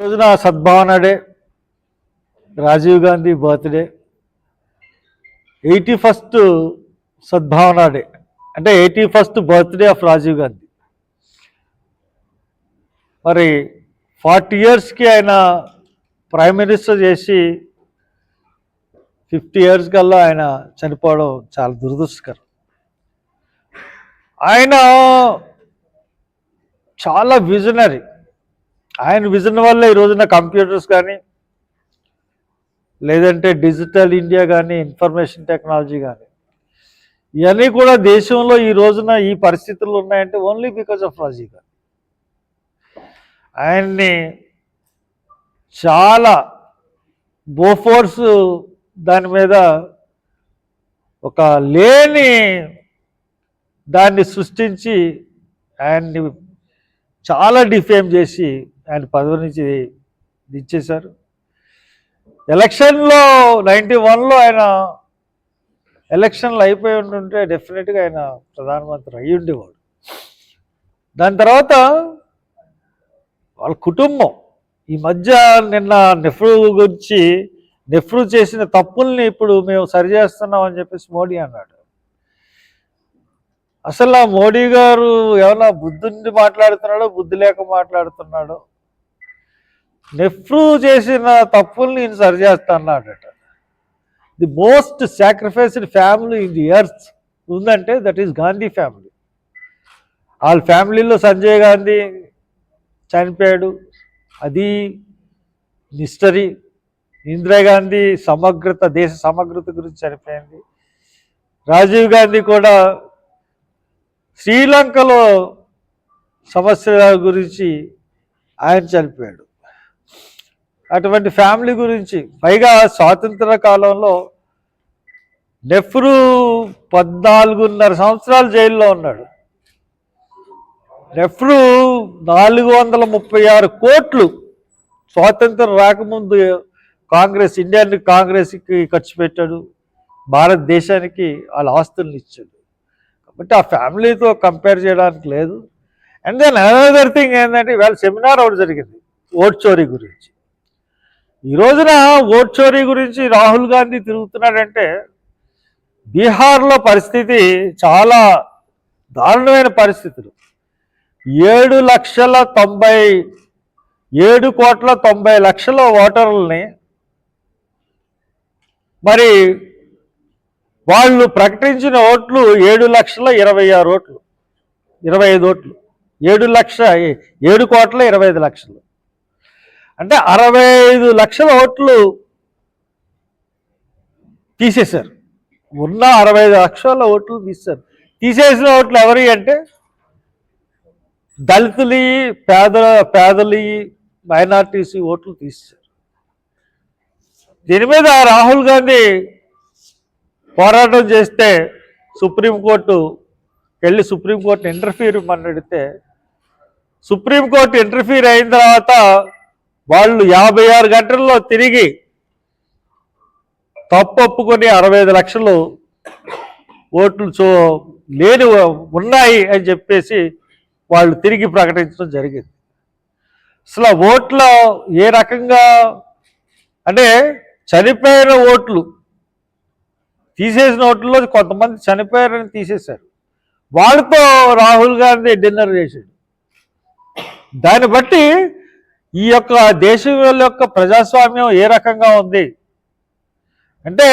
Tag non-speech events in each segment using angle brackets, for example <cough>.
రోజున Sadbhavana day Rajiv Gandhi birthday eighty first Sadbhavana day అంటే eighty first birthday of Rajiv Gandhi. మరి forty ఇయర్స్కి ఆయన prime minister చేసి ఫిఫ్టీ ఇయర్స్ కల్లా ఆయన చనిపోవడం చాలా దురదృష్టకరం. ఆయన చాలా విజనరీ. ఆయన విజన్ వల్ల ఈ రోజున కంప్యూటర్స్ కానీ లేదంటే డిజిటల్ ఇండియా కానీ ఇన్ఫర్మేషన్ టెక్నాలజీ కానీ ఇవన్నీ కూడా దేశంలో ఈ రోజున ఈ పరిస్థితులు ఉన్నాయంటే ఓన్లీ బికాజ్ ఆఫ్ రాజీవ్ గారు. ఆయన్ని చాలా బోఫోర్స్ దాని మీద ఒక లేని దాన్ని సృష్టించి ఆయన్ని చాలా డిఫేమ్ చేసి ఆయన పదవి నుంచి ఇచ్చేశారు. ఎలక్షన్లో నైంటీ వన్లో ఆయన ఎలక్షన్లు అయిపోయి ఉంటుంటే డెఫినెట్గా ఆయన ప్రధానమంత్రి అయ్యి ఉండేవాడు. దాని తర్వాత వాళ్ళ కుటుంబం ఈ మధ్య నిన్న నెహ్రూ గురించి నెహ్రూ చేసిన తప్పుల్ని ఇప్పుడు మేము సరిచేస్తున్నాం అని చెప్పేసి మోడీ అన్నాడు. అసలు మోడీ గారు ఏమన్నా బుద్ధుండి మాట్లాడుతున్నాడో బుద్ధి లేక మాట్లాడుతున్నాడో? నెహ్రూ చేసిన తప్పుల్ని నేను సరిచేస్తా అన్నాడట. The most sacrificed family in the earth ఉందంటే దట్ ఈస్ గాంధీ ఫ్యామిలీ వాళ్ళ ఫ్యామిలీలో సంజయ్ గాంధీ చనిపోయాడు. అది మిస్టరీ. ఇందిరాగాంధీ సమగ్రత దేశ సమగ్రత గురించి చనిపోయింది. రాజీవ్ గాంధీ కూడా శ్రీలంకలో సమస్యల గురించి ఆయన చనిపోయాడు. అటువంటి ఫ్యామిలీ గురించి. పైగా స్వాతంత్ర కాలంలో నెహ్రూ పద్నాలుగున్నర సంవత్సరాలు జైల్లో ఉన్నాడు. నెహ్రూ నాలుగు వందల ముప్పై ఆరు కోట్లు స్వాతంత్రం రాకముందు కాంగ్రెస్ ఇండియన్ కాంగ్రెస్కి ఖర్చు పెట్టాడు. భారతదేశానికి వాళ్ళ ఆస్తులను ఇచ్చాడు. కాబట్టి ఆ ఫ్యామిలీతో కంపేర్ చేయడానికి లేదు. అండ్ దెన్ అనదర్ థింగ్ ఏంటంటే ఇవాళ సెమినార్ ఒకటి జరిగింది ఓట్ చోరీ గురించి. ఈ రోజున ఓట్ చోరీ గురించి రాహుల్ గాంధీ తిరుగుతున్నాడంటే బీహార్లో పరిస్థితి చాలా దారుణమైన పరిస్థితులు. ఏడు లక్షల తొంభై ఏడు కోట్ల తొంభై లక్షల ఓటర్లని మరి వాళ్ళు ప్రకటించిన ఓట్లు ఏడు లక్షల ఇరవై ఆరు ఓట్లు ఇరవై ఐదు ఓట్లు ఏడు లక్ష ఏడు కోట్ల ఇరవై ఐదు లక్షలు. అంటే అరవై ఐదు లక్షల ఓట్లు తీసేశారు. ఉన్న అరవై ఐదు లక్షల ఓట్లు తీశారు తీసేసిన ఓట్లు ఎవరి అంటే దళితులు పేద పేదలు మైనార్టీస్ ఓట్లు తీశారు దీని మీద రాహుల్ గాంధీ పోరాటం చేస్తే సుప్రీంకోర్టు వెళ్ళి సుప్రీంకోర్టు ఇంటర్ఫీర్ మన అడిగితే సుప్రీంకోర్టు ఇంటర్ఫీర్ అయిన తర్వాత వాళ్ళు యాభై ఆరు గంటల్లో తిరిగి తప్పొప్పుకొని అరవై ఐదు లక్షలు ఓట్లు చూ లేని ఉన్నాయి అని చెప్పేసి వాళ్ళు తిరిగి ప్రకటించడం జరిగింది. అసలు ఓట్ల ఏ రకంగా అంటే చనిపోయిన ఓట్లు తీసేసిన ఓట్లలో కొంతమంది చనిపోయారని తీసేశారు. వాళ్ళతో రాహుల్ గాంధీ డిన్నర్ చేశాడు. దాన్ని బట్టి ఈ యొక్క దేశం యొక్క ప్రజాస్వామ్యం ఏ రకంగా ఉంది? అంటే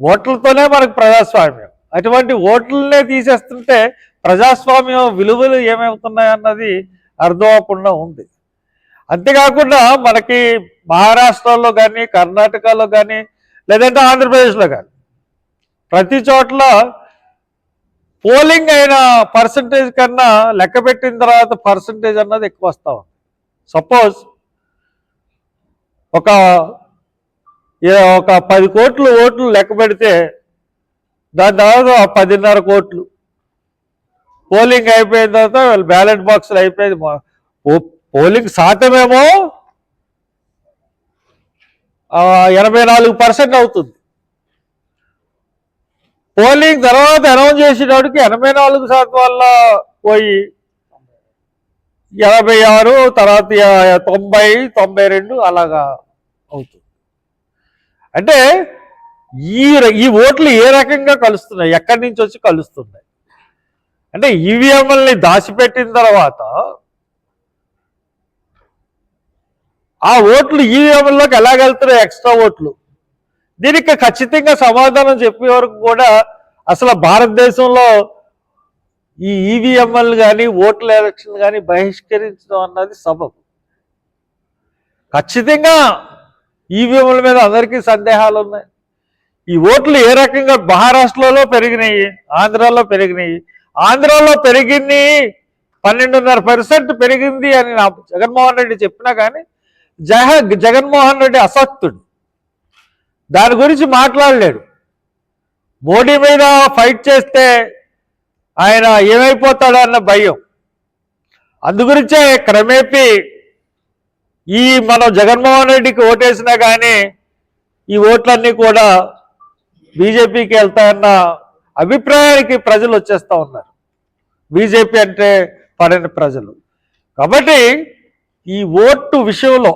ఓట్లతోనే మనకు ప్రజాస్వామ్యం. అటువంటి ఓట్లనే తీసేస్తుంటే ప్రజాస్వామ్యం విలువలు ఏమవుతున్నాయి అన్నది అర్థం అవ్వకుండా ఉంది. అంతేకాకుండా మనకి మహారాష్ట్రలో కానీ కర్ణాటకలో కానీ లేదంటే ఆంధ్రప్రదేశ్లో కానీ ప్రతి చోట్ల పోలింగ్ అయిన పర్సంటేజ్ కన్నా లెక్క పెట్టిన తర్వాత పర్సంటేజ్ అన్నది ఎక్కువ వస్తూ ఉంది. సపోజ్ ఒక ఏ- ఒక పది కోట్లు ఓట్లు లెక్క పెడితే దాని తర్వాత పదిన్నర కోట్లు. పోలింగ్ అయిపోయిన తర్వాత బ్యాలెట్ బాక్సులు అయిపోయింది. పోలింగ్ శాతమేమో ఎనభై నాలుగు పర్సెంట్ అవుతుంది. పోలింగ్ తర్వాత అనౌన్స్ చేసేటప్పటికి ఎనభై నాలుగు శాతం వల్ల పోయి ఎనభై ఆరు తర్వాత తొంభై తొంభై రెండు అలాగా. అవుతుంది అంటే ఈ ఈ ఓట్లు ఏ రకంగా కలుస్తున్నాయి? ఎక్కడి నుంచి వచ్చి కలుస్తున్నాయి? అంటే ఈవీఎంఎల్ని దాచిపెట్టిన తర్వాత ఆ ఓట్లు ఈవీఎంలోకి ఎలా వెళ్తున్నాయి? ఎక్స్ట్రా ఓట్లు. దీనికి ఖచ్చితంగా సమాధానం చెప్పే వరకు కూడా అసలు భారతదేశంలో ఈ ఈవీఎంఎల్ కానీ ఓట్ల ఎలక్షన్ కానీ బహిష్కరించడం అన్నది సబబు. ఖచ్చితంగా ఈవీఎంల మీద అందరికీ సందేహాలు ఉన్నాయి ఈ ఓట్లు ఏ రకంగా మహారాష్ట్రలో పెరిగినాయి ఆంధ్రాలో పెరిగినాయి? ఆంధ్రాలో పెరిగింది పన్నెండున్నర పర్సెంట్ పెరిగింది అని నా జగన్మోహన్ రెడ్డి చెప్పినా కానీ జగ జగన్మోహన్ రెడ్డి అసక్తుడు దాని గురించి మాట్లాడలేడు. మోడీ మీద ఫైట్ చేస్తే ఆయన ఏమైపోతాడో అన్న భయం అందుగురించే క్రమేపీ ఈ మనం జగన్మోహన్ రెడ్డికి ఓటేసినా కానీ ఈ ఓట్లన్నీ కూడా బీజేపీకి వెళ్తాయన్న అభిప్రాయానికి ప్రజలు వచ్చేస్తూ ఉన్నారు. బీజేపీ అంటే పడిన ప్రజలు. కాబట్టి ఈ ఓటు విషయంలో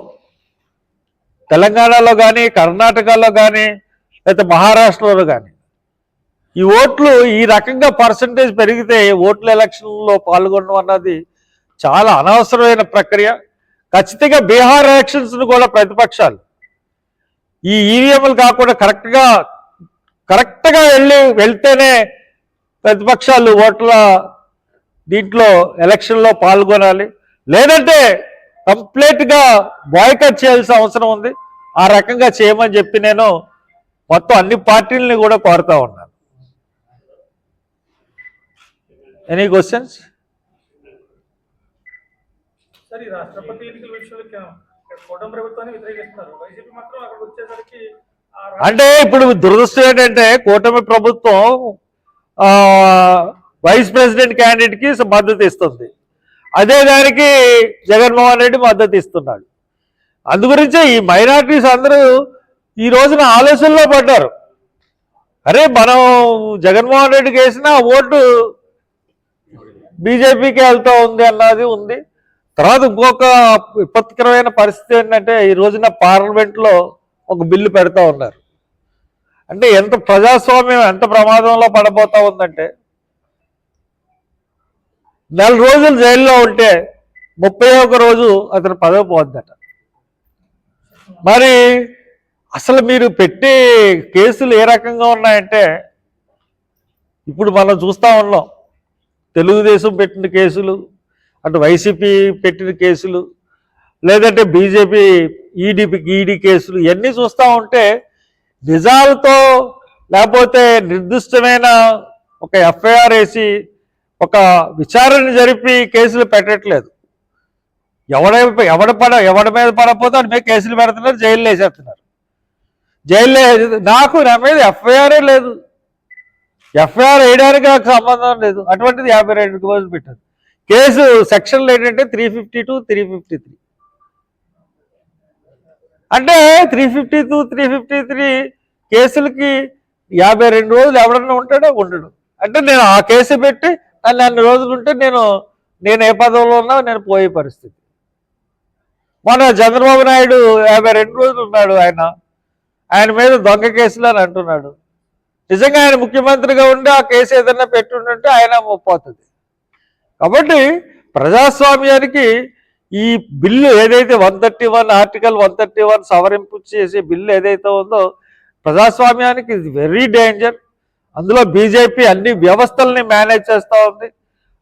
తెలంగాణలో కానీ కర్ణాటకలో కానీ లేకపోతే మహారాష్ట్రలో కానీ ఈ ఓట్లు ఈ రకంగా పర్సంటేజ్ పెరిగితే ఓట్ల ఎలక్షన్లో పాల్గొనడం అన్నది చాలా అనవసరమైన ప్రక్రియ. ఖచ్చితంగా బీహార్ ఎలక్షన్స్ను కూడా ప్రతిపక్షాలు. ఈ ఈవీఎంలు కాకుండా కరెక్ట్గా కరెక్ట్గా వెళ్ళి వెళ్తేనే ప్రతిపక్షాలు ఓట్ల దీంట్లో ఎలక్షన్లో పాల్గొనాలి. లేదంటే కంప్లీట్గా బాయ్కట్ చేయాల్సిన అవసరం ఉంది. ఆ రకంగా చేయమని చెప్పి నేను మొత్తం అన్ని పార్టీలని కూడా కోరుతా ఉన్నాను ఎనీ క్వశ్చన్స్ సార్ ఈ రాష్ట్రపతి ఎన్నికల విషయంలో కే- కూటమి ప్రభుత్వాన్ని వ్యతిరేకిస్తున్నారు. వైసీపీ మాత్రం అక్కడ వచ్చేసరికి ఆ రా- అంటే ఇప్పుడు దురదృష్టం ఏంటంటే కూటమి ప్రభుత్వం వైస్ ప్రెసిడెంట్ క్యాండిడేట్కి మద్దతు ఇస్తుంది. అదే దానికి జగన్మోహన్ రెడ్డి మద్దతు ఇస్తున్నాడు. అందుగురించే ఈ మైనార్టీస్ అందరూ ఈ రోజున ఆలోచనలో పడ్డారు. అరే మనం జగన్మోహన్ రెడ్డికి వేసిన ఓటు బీజేపీకి వెళ్తూ ఉంది అన్నది ఉంది. తర్వాత ఇంకొక విపత్కరమైన పరిస్థితి ఏంటంటే ఈ రోజున పార్లమెంట్లో ఒక బిల్లు పెడతా ఉన్నారు. అంటే ఎంత ప్రజాస్వామ్యం ఎంత ప్రమాదంలో పడబోతా ఉందంటే నెల రోజులు జైల్లో ఉంటే ముప్పై ఒక రోజు అతను పదవి పోద్దట. మరి అసలు మీరు పెట్టే కేసులు ఏ రకంగా ఉన్నాయంటే ఇప్పుడు మనం చూస్తూ ఉన్నాం. తెలుగుదేశం పెట్టిన కేసులు అటు వైసీపీ పెట్టిన కేసులు లేదంటే బీజేపీ ఈడీపీ ఈడీ కేసులు ఇవన్నీ చూస్తూ ఉంటే నిజాలతో లేకపోతే నిర్దిష్టమైన ఒక ఎఫ్ఐఆర్ వేసి ఒక విచారణ జరిపి కేసులు పెట్టట్లేదు. ఎవడ ఎవడ పడ ఎవడి మీద పడకపోతే వాడి మీద కేసులు పెడుతున్నారు జైల్లో వేసేస్తున్నారు. జైల్లో నాకు నా మీద ఎఫ్ఐఆరే లేదు. ఎఫ్ఐఆర్ వేయడానికి నాకు సంబంధం లేదు. అటువంటిది యాభై రెండు రోజులు పెట్టారు. కేసు సెక్షన్లు ఏంటంటే three fifty two three fifty three అంటే three fifty two three fifty three కేసులకి యాభై రెండు రోజులు ఎవడన్నా ఉంటాడో ఉండడు. అంటే నేను ఆ కేసు పెట్టి నన్ను అన్ని రోజులు ఉంటే నేను నేను ఏ పదవిలో ఉన్నా నేను పోయే పరిస్థితి. మన చంద్రబాబు నాయుడు యాభై రెండు రోజులు ఉన్నాడు ఆయన. ఆయన మీద దొంగ కేసులు అని అంటున్నాడు. నిజంగా ఆయన ముఖ్యమంత్రిగా ఉండి ఆ కేసు ఏదైనా పెట్టుంటే ఆయన పోతుంది కాబట్టి ప్రజాస్వామ్యానికి ఈ బిల్లు ఏదైతే one thirty one article one thirty one సవరింపు చేసే బిల్లు ఏదైతే ఉందో ప్రజాస్వామ్యానికి ఇది వెరీ డేంజర్. అందులో బీజేపీ అన్ని వ్యవస్థల్ని మేనేజ్ చేస్తూ ఉంది.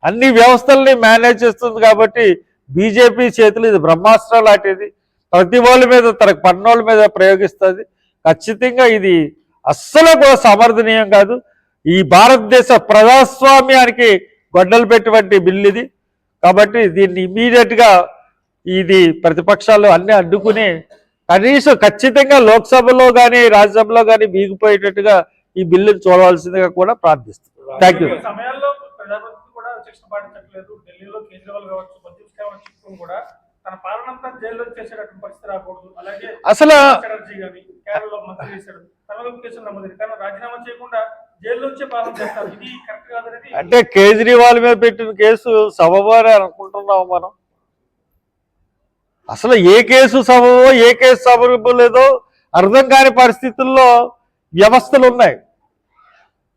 అన్ని వ్యవస్థల్ని మేనేజ్ చేస్తుంది కాబట్టి బీజేపీ చేతులు ఇది బ్రహ్మాస్త్రం లాంటిది. ప్రతి వాళ్ళ మీద తన పన్నోళ్ళ మీద ప్రయోగిస్తుంది. ఖచ్చితంగా ఇది అస్సలు కూడా సమర్థనీయం కాదు. ఈ భారతదేశ ప్రజాస్వామ్యానికి గొడ్డలు పెట్టినటువంటి బిల్లు ఇది. కాబట్టి దీన్ని ఇమీడియట్గా ఇది ప్రతిపక్షాలు అన్ని అడ్డుకుని కనీసం ఖచ్చితంగా లోక్సభలో కానీ రాజ్యసభలో కానీ బీగిపోయేటట్టుగా ఈ బిల్లును చూడవలసిందిగా కూడా ప్రార్థిస్తున్నాను థ్యాంక్ యూ అసలు కేరళలో మంత్రి చేశాడు. తనలో కేసులు నమోదు కానీ రాజీనామా చేయకుండా జైల్లో వచ్చే పాలన చేస్తారు. ఇది కరెక్ట్ కాదనేది అంటే కేజ్రీవాల్ మీద పెట్టిన కేసు సబబు అనుకుంటున్నాం మనం. అసలు ఏ కేసు సబబో ఏ కేసు సబబు లేదో అర్థం కాని పరిస్థితుల్లో వ్యవస్థలు ఉన్నాయి.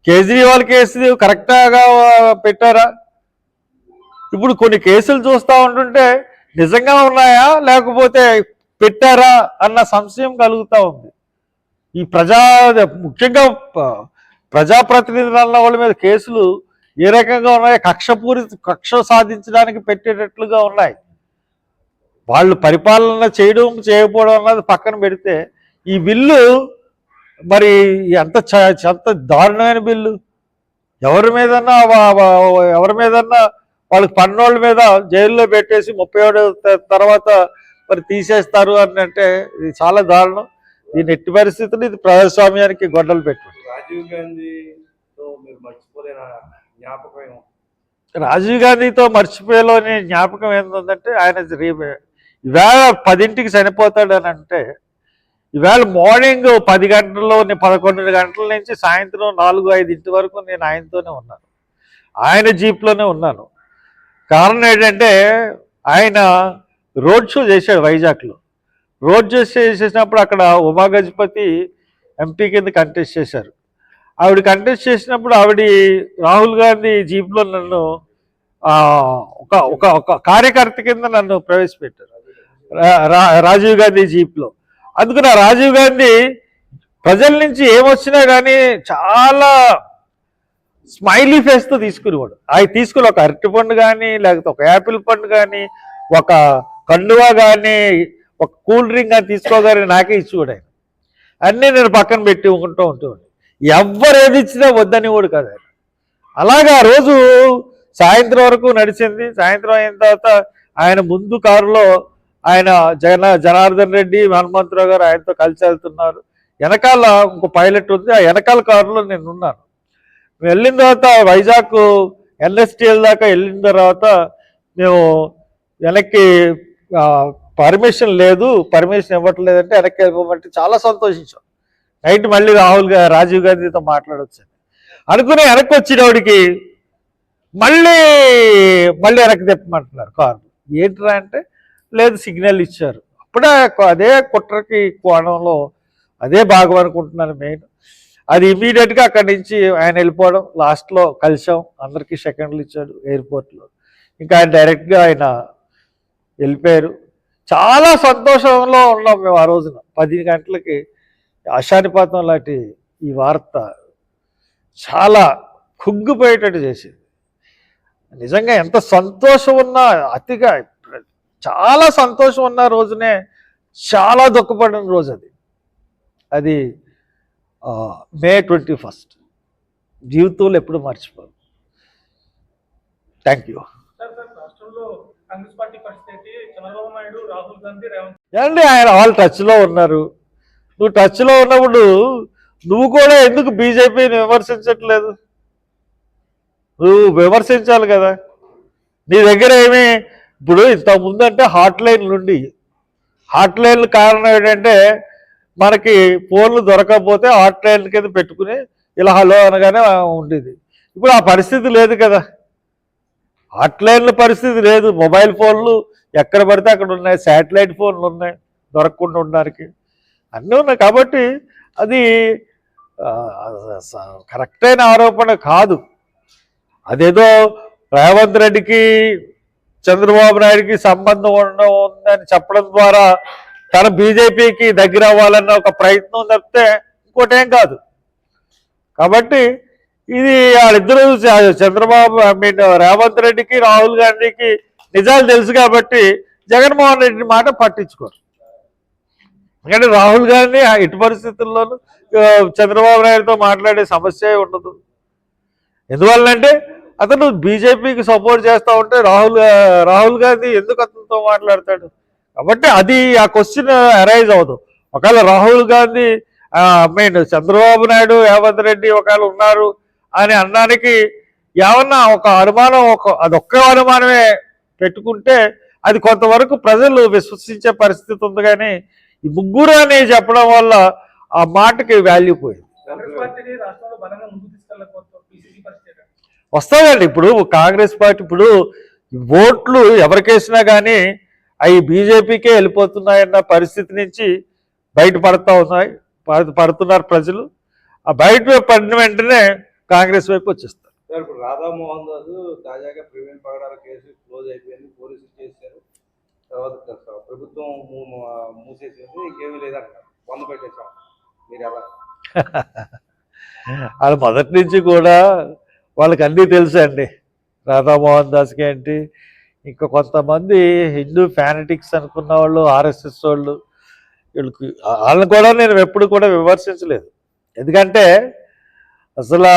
కేజ్రీవాల్ కేసు కరెక్ట్గా పెట్టారా? ఇప్పుడు కొన్ని కేసులు చూస్తూ ఉంటుంటే నిజంగా ఉన్నాయా? లేకపోతే పెట్టారా? అన్న సంశయం కలుగుతూ ఉంది. ఈ ప్రజా ముఖ్యంగా ప్రజాప్రతినిధులు అన్న వాళ్ళ మీద కేసులు ఏ రకంగా ఉన్నాయి కక్షపూరి కక్ష సాధించడానికి పెట్టేటట్లుగా ఉన్నాయి. వాళ్ళు పరిపాలన చేయడం చేయకపోవడం అన్నది పక్కన పెడితే ఈ బిల్లు మరి ఎంత ఎంత దారుణమైన బిల్లు? ఎవరి మీదన్నా ఎవరి మీదన్నా వాళ్ళకి పన్నోళ్ళ మీద జైల్లో పెట్టేసి ముప్పై ఏడు తర్వాత మరి తీసేస్తారు అని అంటే ఇది చాలా దారుణం. దీని ఎట్టి పరిస్థితులు ఇది ప్రజాస్వామ్యానికి గొడ్డలు పెట్టు రాజీవ్ మర్చిపోలేన జ్ఞాపకం? రాజీవ్ గాంధీతో మర్చిపోయేలోని జ్ఞాపకం ఏంటంటే ఆయన ఈవేళ పదింటికి చనిపోతాడు అని అంటే ఈవేళ మార్నింగ్ పది గంటల్లో పదకొండు గంటల నుంచి సాయంత్రం నాలుగు ఐదింటి వరకు నేను ఆయనతోనే ఉన్నాను. ఆయన జీప్లోనే ఉన్నాను. కారణం ఏంటంటే ఆయన రోడ్ షో చేశాడు వైజాగ్లో. రోడ్ చేసి చేసేసినప్పుడు అక్కడ ఉమా గజపతి ఎంపీ కింద కంటెస్ట్ చేశారు. ఆవిడ కంటెస్ట్ చేసినప్పుడు ఆవిడ రాహుల్ గాంధీ జీప్లో నన్ను ఒక ఒక ఒక కార్యకర్త కింద నన్ను ప్రవేశపెట్టారు. రా- రాజీవ్ గాంధీ జీప్లో. అందుకు నా రాజీవ్ గాంధీ ప్రజల నుంచి ఏమొచ్చినా కానీ చాలా స్మైలీ ఫేస్తో తీసుకునేవాడు. అవి తీసుకుని ఒక అరటి పండు కానీ లేకపోతే ఒక యాపిల్ పండు కానీ ఒక కండువా కానీ ఒక కూల్ డ్రింక్ అని తీసుకోగానే నాకే ఇచ్చేవాడు ఆయన. అన్నీ నేను పక్కన పెట్టి ఉంటూ ఉంటేవాడు ఎవ్వరు ఏది ఇచ్చినా వద్దని కూడా కదా అలాగా ఆ రోజు సాయంత్రం వరకు నడిచింది. సాయంత్రం అయిన తర్వాత ఆయన ముందు కారులో ఆయన జగన్ జనార్దన్ రెడ్డి హనుమంతరావు గారు ఆయనతో కలిసి వెళ్తున్నారు. వెనకాల ఇంకో పైలట్ ఉంది. ఆ వెనకాల కారులో నేను ఉన్నాను. వెళ్ళిన తర్వాత వైజాగ్ ఎన్ఎస్టీఎల్ దాకా వెళ్ళిన తర్వాత మేము వెనక్కి పర్మిషన్ లేదు పర్మిషన్ ఇవ్వట్లేదంటే వెనక్కి వెళ్ళిపోమంటే చాలా సంతోషించాం. నైట్ మళ్ళీ రాహుల్ రాజీవ్ గాంధీతో మాట్లాడొచ్చు అనుకుని వెనక్కి వచ్చినవాడికి మళ్ళీ మళ్ళీ వెనక్కి తెప్పమంటున్నారు కారు. ఏంట్రా అంటే లేదు సిగ్నల్ ఇచ్చారు. అప్పుడే అదే కుట్రకి కోణంలో అదే భాగం అనుకుంటున్నాను మెయిన్. అది ఇమీడియట్గా అక్కడి నుంచి ఆయన వెళ్ళిపోవడం లాస్ట్లో కలిసాం అందరికీ సెకండ్లు ఇచ్చాడు ఎయిర్పోర్ట్లో. ఇంకా ఆయన డైరెక్ట్గా ఆయన వెళ్ళిపోయారు. చాలా సంతోషంలో ఉన్నాం మేము ఆ రోజున. పది గంటలకి ఆశానిపాతం లాంటి ఈ వార్త చాలా కుంగిపోయేటట్టు చేసింది. నిజంగా ఎంత సంతోషం ఉన్నా అతిగా చాలా సంతోషం ఉన్న రోజునే చాలా దుఃఖపడిన రోజు అది. అది మే ట్వంటీ ఫస్ట్. జీవితంలో ఎప్పుడు మర్చిపోదు thank you. Congress party Chandrababu Naidu Rahul Gandhi Revanth ఆయన వాళ్ళు టచ్లో ఉన్నారు. నువ్వు టచ్లో ఉన్నప్పుడు నువ్వు కూడా ఎందుకు బీజేపీని విమర్శించట్లేదు? నువ్వు విమర్శించాలి కదా. నీ దగ్గర ఏమి ఇప్పుడు ఇంతకుముందు అంటే హాట్ లైన్లు ఉండి హాట్ లైన్లు కారణం ఏంటంటే మనకి ఫోన్లు దొరకకపోతే హాట్ లైన్ కింద పెట్టుకుని ఇలా హలో అనగానే ఉండేది. ఇప్పుడు ఆ పరిస్థితి లేదు కదా. హాట్ పరిస్థితి లేదు. మొబైల్ ఫోన్లు ఎక్కడ పడితే అక్కడ ఉన్నాయి. శాటిలైట్ ఫోన్లు ఉన్నాయి. దొరకకుండా ఉండడానికి. అన్నీ ఉన్నాయి. కాబట్టి అది స- కరెక్ట్ అయిన ఆరోపణ కాదు. అదేదో రేవంత్ రెడ్డికి చంద్రబాబు నాయుడికి సంబంధం ఉండడం ఉందని చెప్పడం ద్వారా తన బీజేపీకి దగ్గర అవ్వాలన్న ఒక ప్రయత్నం తప్పితే ఇంకోటేం కాదు. కాబట్టి ఇది వాళ్ళిద్దరూ చంద్రబాబు ఐ మీన్ రేవంత్ రెడ్డికి రాహుల్ గాంధీకి నిజాలు తెలుసు కాబట్టి జగన్మోహన్ రెడ్డి మాట పట్టించుకోరు. ఎందుకంటే రాహుల్ గాంధీ ఆ పరిస్థితుల్లోనూ చంద్రబాబు నాయుడుతో మాట్లాడే సమస్య ఉండదు. ఎందువల్లంటే అతను బీజేపీకి సపోర్ట్ చేస్తూ ఉంటే రాహుల్ రాహుల్ గాంధీ ఎందుకు అతనితో మాట్లాడతాడు? కాబట్టి అది ఆ క్వశ్చన్ అరైజ్ అవ్వదు. ఒకవేళ రాహుల్ గాంధీ మెయిన్ చంద్రబాబు నాయుడు రేవంత్ రెడ్డి ఒకవేళ ఉన్నారు అని అనడానికి ఏమన్నా ఒక అనుమానం ఒక అదొక్క అనుమానమే పెట్టుకుంటే అది కొంతవరకు ప్రజలు విశ్వసించే పరిస్థితి ఉంది కానీ ఈ ముగ్గురు అని చెప్పడం వల్ల ఆ మాటకి వాల్యూ పోయింది? వస్తాయండి ఇప్పుడు కాంగ్రెస్ పార్టీ ఇప్పుడు ఓట్లు ఎవరికేసినా కానీ అవి బీజేపీకే వెళ్ళిపోతున్నాయన్న పరిస్థితి నుంచి బయటపడతా ఉన్నాయి. పడ- పడుతున్నారు ప్రజలు. ఆ బయట పడిన వెంటనే కాంగ్రెస్ వైపు వచ్చేస్తారు. ఇప్పుడు రాధామోహన్ దాస్ తాజాగా ప్రవీణ్ పగడాల కేసు క్లోజ్ అయిపోయింది పోలీసులు చేశారు. తర్వాత ప్ర- ప్రభుత్వం మూసేసింది ఇంకేమీ లేదంటారు. వంద పెట్టేశాం. మీరు ఎలా? <laughs> వాళ్ళు మొదటి నుంచి కూడా వాళ్ళకి అన్నీ తెలుసు అండి. రాధామోహన్ దాస్కి ఏంటి? ఇంకా కొంతమంది హిందూ ఫ్యానటిక్స్ అనుకున్న వాళ్ళు ఆర్ఎస్ఎస్ వాళ్ళు వీళ్ళకి వాళ్ళని కూడా నేను ఎప్పుడు కూడా విమర్శించలేదు. ఎందుకంటే అసలు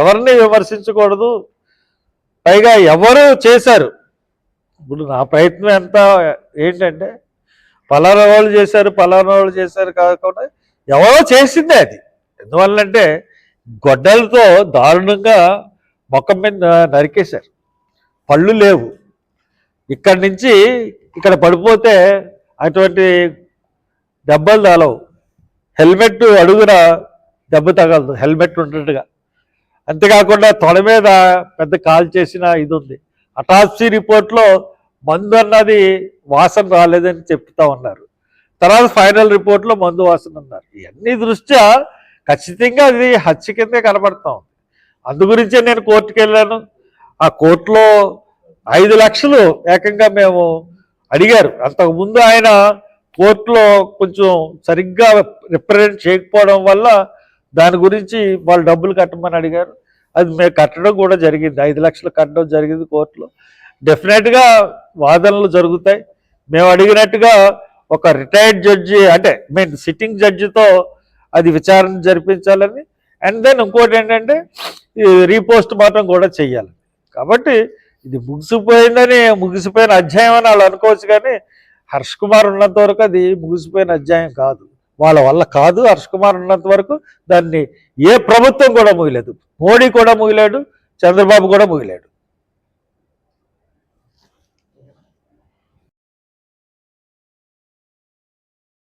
ఎవరిని విమర్శించకూడదు. పైగా ఎవరు చేశారు? ఇప్పుడు నా ప్రయత్నం ఎంత ఏంటంటే పలానా వాళ్ళు చేశారు పలానా వాళ్ళు చేశారు కాకుండా ఎవరో చేసిందే అది. ఎందువల్లంటే గొడ్డలతో దారుణంగా మొక్కం మీద నరికేశారు. పళ్ళు లేవు. ఇక్కడి నుంచి ఇక్కడ పడిపోతే అటువంటి దెబ్బలు తాలవు హెల్మెట్ అడుగున దెబ్బ తగలదు హెల్మెట్ ఉన్నట్టుగా అంతేకాకుండా తొడ మీద పెద్ద కాల్ చేసిన ఇది ఉంది అటాప్సీ రిపోర్ట్లో మందు అన్నది వాసన రాలేదని చెప్తా ఉన్నారు. తర్వాత ఫైనల్ రిపోర్ట్లో మందు వాసన ఉన్నారు ఇవన్నీ దృష్ట్యా ఖచ్చితంగా అది హత్య కిందే కనబడతా ఉంది. అందుగురించే నేను కోర్టుకు వెళ్ళాను ఆ కోర్టులో ఐదు లక్షలు ఏకంగా మేము అడిగారు. అంతకుముందు ఆయన కోర్టులో కొంచెం సరిగ్గా రిప్రజెంట్ చేయకపోవడం వల్ల దాని గురించి వాళ్ళు డబ్బులు కట్టమని అడిగారు. అది మేము కట్టడం కూడా జరిగింది. ఐదు లక్షలు కట్టడం జరిగింది కోర్టులో. డెఫినెట్గా వాదనలు జరుగుతాయి. మేము అడిగినట్టుగా ఒక రిటైర్డ్ జడ్జి అంటే మీన్ సిట్టింగ్ జడ్జితో అది విచారణ జరిపించాలని అండ్ దెన్ ఇంకోటి ఏంటంటే ఈ రీపోస్ట్ మార్టం కూడా చెయ్యాలి. కాబట్టి ఇది ముగిసిపోయిందని ముగిసిపోయిన అధ్యాయం అని వాళ్ళు అనుకోవచ్చు కానీ హర్ష్ కుమార్ ఉన్నంత వరకు అది ముగిసిపోయిన అధ్యాయం కాదు. వాళ్ళ వల్ల కాదు హర్ష్ కుమార్ ఉన్నంత వరకు దాన్ని ఏ ప్రభుత్వం కూడా ముగిలేదు మోడీ కూడా ముగిలాడు చంద్రబాబు కూడా ముగిలాడు